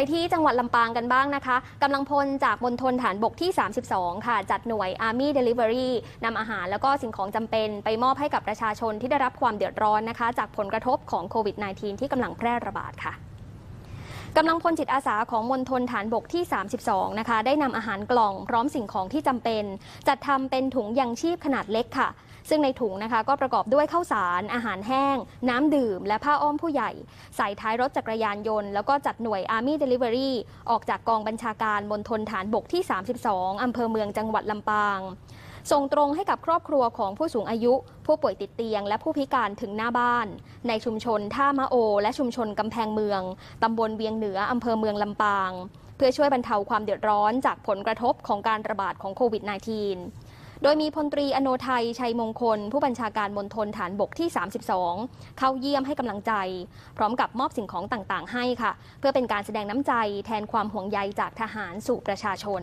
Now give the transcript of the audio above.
ไปที่จังหวัดลำปางกันบ้างนะคะกำลังพลจากมณฑลฐานบกที่ 32 ค่ะ จัดหน่วย Army Delivery นำอาหารแล้วก็สิ่งของจำเป็นไปมอบให้กับประชาชนที่ได้รับความเดือดร้อนนะคะ จากผลกระทบของโควิด -19 ที่กำลังแพร่ระบาดค่ะกำลังพลจิตอาสาของมณฑลฐานบกที่ 32 นะคะ ได้นำอาหารกล่องพร้อมสิ่งของที่จำเป็น จัดทำเป็นถุงยังชีพขนาดเล็กค่ะ ซึ่งในถุงนะคะก็ประกอบด้วยข้าวสาร อาหารแห้ง น้ำดื่ม และผ้าอ้อมผู้ใหญ่ ใส่ท้ายรถจักรยานยนต์ แล้วก็จัดหน่วย Army Delivery ออกจากกองบัญชาการมณฑลฐานบกที่ 32 อำเภอเมืองจังหวัดลำปาง ส่งตรงให้กับครอบครัวของผู้สูงอายุ ผู้ป่วยติดเตียง และผู้พิการถึงหน้าบ้าน ในชุมชนท่ามะโอ และชุมชนกำแพงเมืองตำบลเวียงเหนืออำเภอเมืองลำปาง เพื่อช่วยบรรเทาความเดือดร้อนจากผลกระทบของการระบาดของโควิด -19 โดยมีพลตรีอโนไทยชัยมงคล ผู้บัญชาการมณฑลฐานบกที่ 32 เข้าเยี่ยมให้กำลังใจ พร้อมกับมอบสิ่งของต่างๆ ให้ค่ะ เพื่อเป็นการแสดงน้ำใจแทนความห่วงใยจากทหารสู่ประชาชน